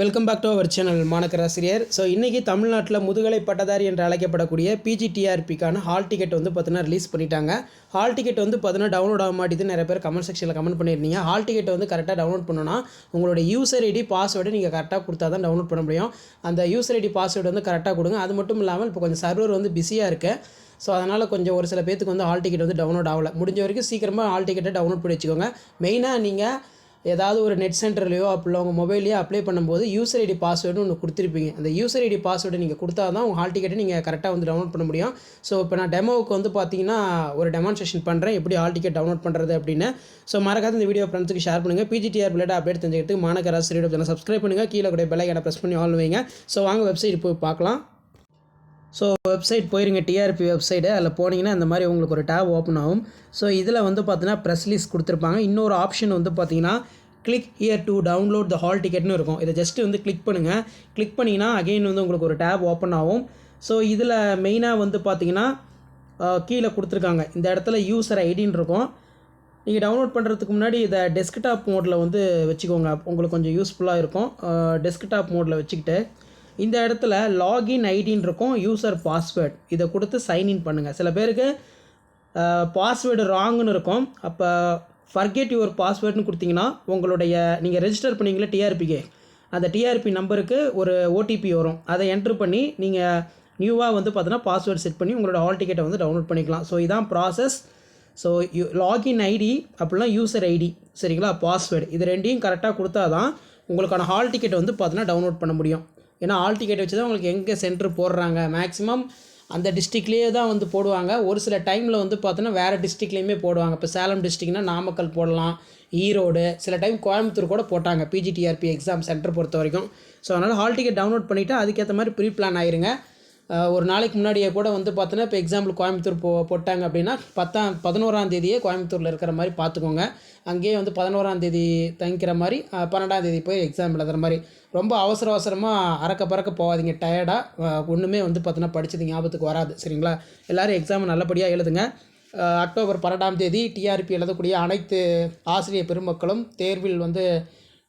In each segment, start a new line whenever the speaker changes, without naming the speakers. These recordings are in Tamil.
Welcome back to our channel மாணக்கராசிரியர் so இன்றைக்கி தமிழ்நாட்டில் முதுகலை பட்டதாரி என்று அழைக்கப்படக்கூடிய பிஜிடிஆர்பிக்கான ஹால் டிக்கெட் வந்து பார்த்தீங்கன்னா ரிலீஸ் பண்ணிட்டாங்க. ஹால் டிக்கெட் வந்து பார்த்தீங்கன்னா டவுன்லோட் ஆக மாட்டேது நிறைய பேர் கமெண்ட் செக்ஷனில் கமெண்ட் பண்ணியிருந்தீங்க. ஹால் டிக்கெட் வந்து கரெக்டாக டவுன்லோட் பண்ணணும்னா உங்களோட யூசர் ஐடி பாஸ்வேர்டு நீங்கள் கரெக்டாக கொடுத்தா தான் டவுன்லோட் பண்ண முடியும். அந்த யூசர் ஐடி பாஸ்வேர்டு வந்து கரெக்டாக கொடுங்க. அது மட்டும் இல்லாமல் இப்போ கொஞ்சம் சர்வர் வந்து பிஸியாக இருக்குது ஸோ அதனால் கொஞ்சம் ஒரு சில பேத்துக்கு வந்து ஹால் டிக்கெட் வந்து டவுன்லோட் ஆகலை. முடிஞ்ச வரைக்கும் சீக்கிரமாக ஹால் டிக்கெட்டை டவுன்லோட் பண்ணி வச்சுக்கோங்க. மெயினாக நீங்கள் ஏதாவது ஒரு நெட் சென்டர்லையோ அப்படி உங்கள் மொபைல்லையோ அப்ளை பண்ணும்போது யூசர் ஐடி பாஸ்வேர்டு ஒன்று கொடுத்துருப்பீங்க. அந்த யூசர் ஐடி பாஸ்வேர்டு நீங்கள் கொடுத்தா தான் உங்கள் ஹால் டிக்கெட்டை நீங்கள் கரெக்டாக வந்து டவுன்லோட் பண்ண முடியும். ஸோ இப்போ நான் டெமோவுக்கு வந்து பார்த்தீங்கன்னா ஒரு டெமான்ஸ்ட்ரேஷன் பண்ணுறேன் எப்படி ஹால் டிக்கெட் டவுன்லோட் பண்ணுறது அப்படின்னு. ஸோ மறக்காத இந்த வீடியோ ஃப்ரெண்ட்ஸுக்கு ஷேர் பண்ணுங்கள் பிஜிடிஆர் ரிலேட்டட் அப்டேட் தெரிஞ்சுக்கிட்டு மாநகராசி ரேடியோ சேனல் சப்ஸ்கிரைப் பண்ணுங்கள் கீழே கூட பெல்லைக்கான ப்ரெஸ் பண்ணி ஆல் வைங்க. ஸோ வாங்க வெப்சைட் போய் பார்க்கலாம். ஸோ வெப்சைட் போயிருங்க டிஆர்பி வெப்சைட்டு அதில் போனீங்கன்னா இந்த மாதிரி உங்களுக்கு ஒரு டேப் ஓப்பன் ஆகும். ஸோ இதில் வந்து பார்த்தீங்கன்னா ப்ரெஸ் லிஸ்ட் கொடுத்துருப்பாங்க. இன்னொரு ஆப்ஷன் வந்து பார்த்தீங்கன்னா click here to download the hall டிக்கெட்னு இருக்கும். இதை ஜஸ்ட்டு வந்து கிளிக் பண்ணுங்கள் கிளிக் பண்ணிங்கன்னா அகெயின் வந்து உங்களுக்கு ஒரு டேப் ஓப்பன் ஆகும். ஸோ இதில் மெயினாக வந்து பார்த்தீங்கன்னா கீழே கொடுத்துருக்காங்க. இந்த இடத்துல யூசர் ஐடின்னு இருக்கும். நீங்கள் டவுன்லோட் பண்ணுறதுக்கு முன்னாடி இதை டெஸ்க்டாப் மோடில் வந்து வச்சுக்கோங்க. உங்களுக்கு கொஞ்சம் யூஸ்ஃபுல்லாக இருக்கும். டெஸ்க்டாப் மோடில் வச்சுக்கிட்டு. இந்த இடத்துல லாகின் ஐடின்னு இருக்கும் யூசர் பாஸ்வேர்ட் இதை கொடுத்து சைன்இன் பண்ணுங்கள் சில பேருக்கு பாஸ்வேர்டு ராங்னு இருக்கும். அப்போ ஃபர்கெட் யுவர் பாஸ்வேர்டுன்னு கொடுத்தீங்கன்னா உங்களுடைய நீங்கள் ரெஜிஸ்டர் பண்ணீங்களே டிஆர்பிக்கு அந்த டிஆர்பி நம்பருக்கு ஒரு ஓடிபி வரும். அதை என்ட்ரு பண்ணி நீங்கள் நியூவாக வந்து பார்த்தீங்கன்னா பாஸ்வேர்டு செட் பண்ணி உங்களோட ஹால் டிக்கெட்டை வந்து டவுன்லோட் பண்ணிக்கலாம். ஸோ இதான் process so you login ID அப்படிலாம் யூசர் ஐடி சரிங்களா? பாஸ்வேர்டு இது ரெண்டையும் கரெக்டாக கொடுத்தா தான் உங்களுக்கான ஹால் டிக்கெட் வந்து பார்த்தீங்கன்னா டவுன்லோட் பண்ண முடியும். ஏன்னா ஹால் டிக்கெட் வச்சு தான் உங்களுக்கு எங்கே சென்டர் போடுறாங்க. மேக்ஸிமம் அந்த டிஸ்ட்ரிக்ட்லேயே தான் வந்து போடுவாங்க. ஒரு சில டைமில் வந்து பார்த்தோன்னா வேறு டிஸ்ட்ரிக்ட்லேயுமே போடுவாங்க. இப்போ சேலம் டிஸ்ட்ரிக்னா நாமக்கல் போடலாம். ஈரோடு சில டைம் கோயம்புத்தூர் கூட போட்டாங்க. பிஜிடிஆர்பி எக்ஸாம் சென்டர் பொறுத்த வரைக்கும். ஸோ அதனால் ஹால் டிக்கெட் டவுன்லோட் பண்ணிவிட்டு அதுக்கேற்ற மாதிரி ப்ரீ பிளான் ஆயிருங்க. ஒரு நாளைக்கு முன்னாடியே கூட வந்து பார்த்தோன்னா இப்போ எக்ஸாம்பிள் கோயம்புத்தூர் போ போட்டாங்க அப்படின்னா பத்தாம் பதினோராம் தேதியே கோயம்புத்தூரில் இருக்கிற மாதிரி பார்த்துக்கோங்க. அங்கேயே வந்து பதினோராம் தேதி தங்கிக்கிற மாதிரி பன்னெண்டாம் தேதி போய் எக்ஸாம் எழுதுற மாதிரி. ரொம்ப அவசர அவசரமாக அறக்க பறக்க போகாதீங்க. டயர்டாக ஒன்றுமே வந்து பார்த்தோன்னா படிச்சது ஞாபகத்துக்கு வராது. சரிங்களா? எல்லோரும் எக்ஸாம் நல்லபடியாக எழுதுங்க. அக்டோபர் பன்னெண்டாம் தேதி டிஆர்பி எழுதக்கூடிய அனைத்து ஆசிரியர் பெருமக்களும் தேர்வில் வந்து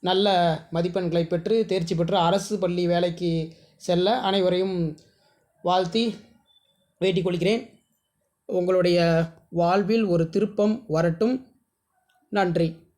நல்ல மதிப்பெண்களை பெற்று தேர்ச்சி பெற்று அரசு பள்ளி வேலைக்கு செல்ல அனைவரையும் வாழ்த்தி வேண்டிக் கொள்கிறேன். உங்களுடைய வாழ்வில் ஒரு திருப்பம் வரட்டும். நன்றி.